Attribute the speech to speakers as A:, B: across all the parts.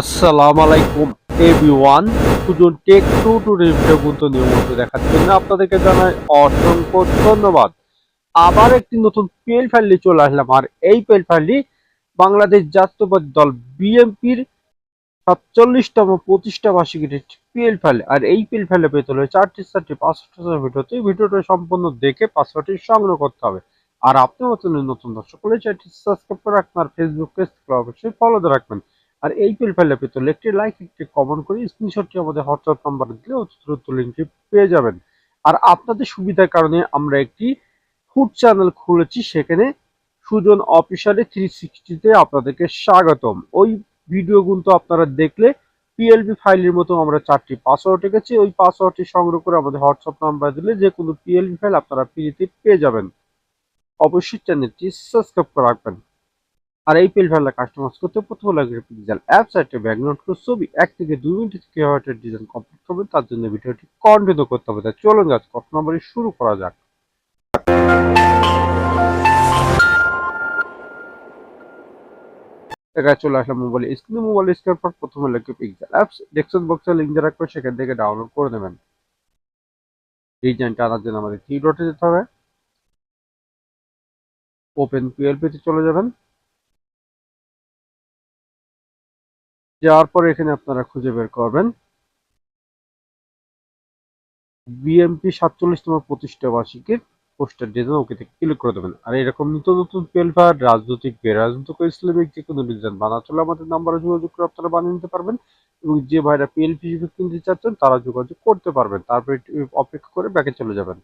A: আসসালামু আলাইকুম everyone. Sujan tech two two review কিন্তু নিয়মিত দেখার জন্য আপনাদেরকে জানাই অসংখ্য ধন্যবাদ। আবার একটি নতুন পিএল ফাইল নিয়ে চলে আসলাম। আর এই পেল ফাইলটি বাংলাদেশ জাতীয়বাদী দল বিএনপির সাতচল্লিশতম প্রতিষ্ঠা বার্ষিকীর পিএল ফাইল। আর এই পিএল ফাইলে পেতে হলে চারটি চারটি পাঁচটা ভিডিওতে। ভিডিওটা সম্পূর্ণ দেখে পাসওয়ার্ডটি সংগ্রহ করতে হবে। আর আপনি নতুন নতুন দর্শক হলে চ্যানেলটি সাবস্ক্রাইব করে রাখবেন আর ফেসবুক পেজ অবশ্যই ফলো রাখবেন। আর এই পিল ফাইলে পেতে হলে একটি লাইক একটি কমেন্ট করে স্ক্রিনশটটি আমাদের হোয়াটসঅ্যাপ নাম্বার দিলে দ্রুত লিঙ্কটি পেয়ে যাবেন। আর আপনাদের সুবিধার কারণে আমরা একটি ফুড চ্যানেল খুলেছি, সেখানে সুজন অফিসারে থ্রি সিক্সটিতে আপনাদেরকে স্বাগতম। ওই ভিডিও কিন্তু আপনারা দেখলে পিএলপি ফাইলের মতো আমরা চারটি পাসওয়ার্ড রেখেছি ওই পাসওয়ার্ডটি সংগ্রহ করে আমাদের হোয়াটসঅ্যাপ নাম্বার দিলে যে কোনো পিএলপি ফাইল আপনারা ফ্রিতে পেয়ে যাবেন। অবশ্যই চ্যানেলটি সাবস্ক্রাইব করে রাখবেন। আর এই পেল ফেলা কাস্টমাইজ করতে প্রথম লাগবে পিক্সেল অ্যাপ সাইটে ব্যাকগ্রাউন্ড করে, ছবি, এক থেকে দুই মিনিট থেকে কীভাবে ডিজাইন কমপ্লিট করবে, তার জন্য ভিডিওটি কন্টিনিউ করতে হবে। তাই চলুন গাছ কত নম্বরে শুরু করা যাক। এখানে চলে আসলাম মোবাইল স্ক্রিনে মোবাইল স্ক্রিনের পর প্রথমে লিখে পিক্সেল অ্যাপস ডেস্কটপ বক্সে লিঙ্ক দেওয়া রাখবে সেখান থেকে ডাউনলোড করে নেবেন। ডিজাইনটা আনার জন্য আমাদের থ্রি ডটে যেতে হবে। ওপেন পিএলপিতে চলে যাবেন। যাওয়ার পরে এখানে আপনারা খুঁজে বের করবেন। বিএমপি সাতচল্লিশতম প্রতিষ্ঠা বার্ষিকীর পোস্টার ডিজাইন ওকে থেকে ক্লিক করে দেবেন। আর এরকম নিত্য নতুন পেলফার রাজনৈতিক বেরাজনৈতিক ইসলামিক যে কোনো ডিজাইন বানাতে হলে আমাদের নাম্বারে যোগাযোগ করে আপনারা বানিয়ে নিতে পারবেন। এবং যে ভাইরা পিএলপি কিনতে চাচ্ছেন, তারা যোগাযোগ করতে পারবেন। তারপরে অপেক্ষা করে ব্যাকে চলে যাবেন।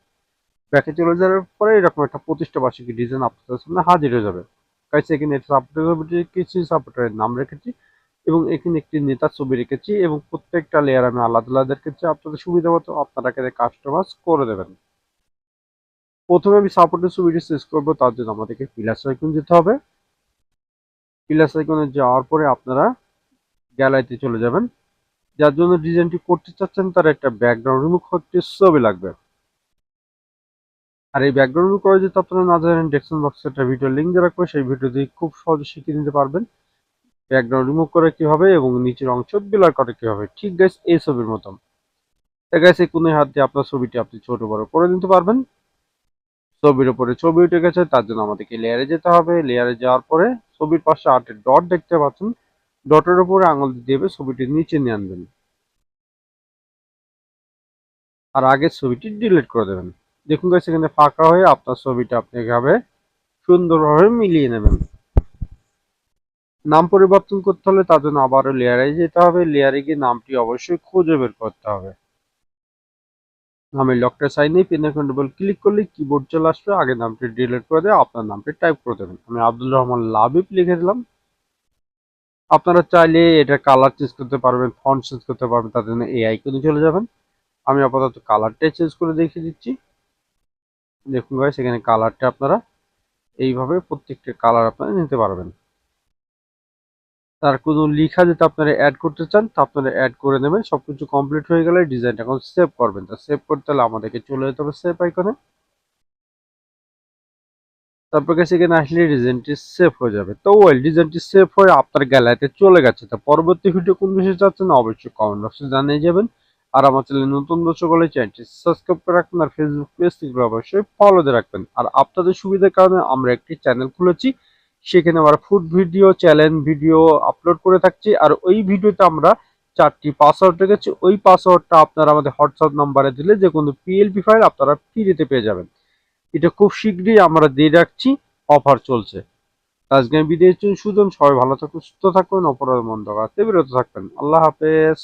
A: ব্যাকে চলে যাওয়ার পরে এরকম একটা প্রতিষ্ঠা বার্ষিকী ডিজাইন আপনাদের সামনে হাজির হয়ে যাবে। কাছে এখানে সাপোর্টার কিছু সাপোর্টারের নাম রেখেছি। এবং এখানে একটি নেতার ছবি রেখেছি এবং প্রত্যেকটা লেয়ার আমি আলাদা আলাদা রেখেছি আপনাদের সুবিধা মতো আপনারা এখানে কাস্টমাইজ করে দেবেন। প্রথমে আমি সাপোর্টের ছবিটি শেষ করব, তার জন্য আমাদেরকে প্লাস আইকন যেতে হবে। প্লাস আইকনে যাওয়ার পরে আপনারা গ্যালারিতে চলে যাবেন। যার জন্য ডিজাইনটি করতে চাচ্ছেন, তার একটা ব্যাকগ্রাউন্ড রিমুভ করতে ছবি লাগবে। আর এই ব্যাকগ্রাউন্ড রিমুভ করে যদি আপনারা না জানেন ডেসক্রিপশন বক্সে একটা ভিডিও লিঙ্ক দিয়ে রাখব সেই ভিডিও দিয়ে খুব সহজে শিখিয়ে নিতে পারবেন। ব্যাকগ্রাউন্ড রিমুভ করে কীভাবে এবং নিচের অংশ বিলার করে কীভাবে? ঠিক গাইস এই ছবির মতন। গাইস এই কোনো হাত দিয়ে আপনার ছবিটি আপনি ছোট বড় করে নিতে পারবেন। ছবির উপরে ছবি উঠে গেছে, তার জন্য আমাদেরকে লেয়ারে যেতে হবে। লেয়ারে যাওয়ার পরে ছবির পাশে আটের ডট দেখতে পাচ্ছেন। ডটের উপরে আঙুল দিয়ে ছবিটি নিচে নিয়ে আনবেন। আর আগের ছবিটি ডিলিট করে দেবেন। দেখুন গাইস এখানে ফাঁকা হয়ে আপনার ছবিটা আপনি এভাবে সুন্দরভাবে মিলিয়ে নেবেন। নাম পরিবর্তন করতে হলে তার জন্য আবারও লেয়ারে যেতে হবে। লেয়ারে গিয়ে নামটি অবশ্যই খুঁজে বের করতে হবে। নামের লকটা সাইনে পেন কন্ট্রোল ক্লিক করলে কিবোর্ড চলে আসবে। আগে নামটি ডিলিট করে দেয় আপনার নামটি টাইপ করে দেবেন। আমি আব্দুল রহমান লাবিব লিখে দিলাম। আপনারা চাইলে এটা কালার চেঞ্জ করতে পারবেন ফন্ট চেঞ্জ করতে পারবেন, তার জন্য এআই আইকনে চলে যাবেন। আমি আপাতত কালারটাই চেঞ্জ করে দেখিয়ে দিচ্ছি। দেখুন ভাই সেখানে কালারটা আপনারা এইভাবে প্রত্যেকটা কালার আপনারা নিতে পারবেন। তার কোনো লিখা যদি আপনারা অ্যাড করতে চান, তা আপনারা অ্যাড করে নেবেন। সব কিছু কমপ্লিট হয়ে গেলে ডিজাইনটা এখন সেভ করবেন। তা সেভ করতে হলে আমাদেরকে চলে যেতে হবে সেভ আইকনে তারপর কাছে এখানে আসলে ডিজাইনটি সেভ হয়ে যাবে। তো ওয়েল ডিজাইনটি সেভ হয়ে আপনার গ্যালারিতে চলে গেছে। তা পরবর্তী ভিডিও কোন বিষয়ে চাচ্ছেন, অবশ্যই কমেন্ট বক্সে জানিয়ে যাবেন। আর আমার চ্যানেলে নতুন দর্শক হলে চ্যানেলটি সাবস্ক্রাইব করে রাখবেন। আর ফেসবুক পেজ থেকে অবশ্যই ফলো দিয়ে রাখবেন। আর আপনাদের সুবিধার কারণে আমরা একটি চ্যানেল খুলেছি। সেখানে আমরা food video challenge video upload করে থাকছি। আর ওই ভিডিওতে আমরা চারটি পাসওয়ার্ড রেখেছি। ওই পাসওয়ার্ডটা আপনারা আমাদের হোয়াটসঅ্যাপ নাম্বারে দিলে যে কোনো পিএলপি ফাইল আপনারা ফ্রিতে পেয়ে যাবেন। এটা খুব শীঘ্রই আমরা দিয়ে রাখছি। অফার চলছে। আজকে আমি বিদেশ সুজন, সবাই ভালো থাকুন, সুস্থ থাকুন, অপরাধ মন্দ কাজতে বিরত থাকবেন। আল্লাহ হাফেজ।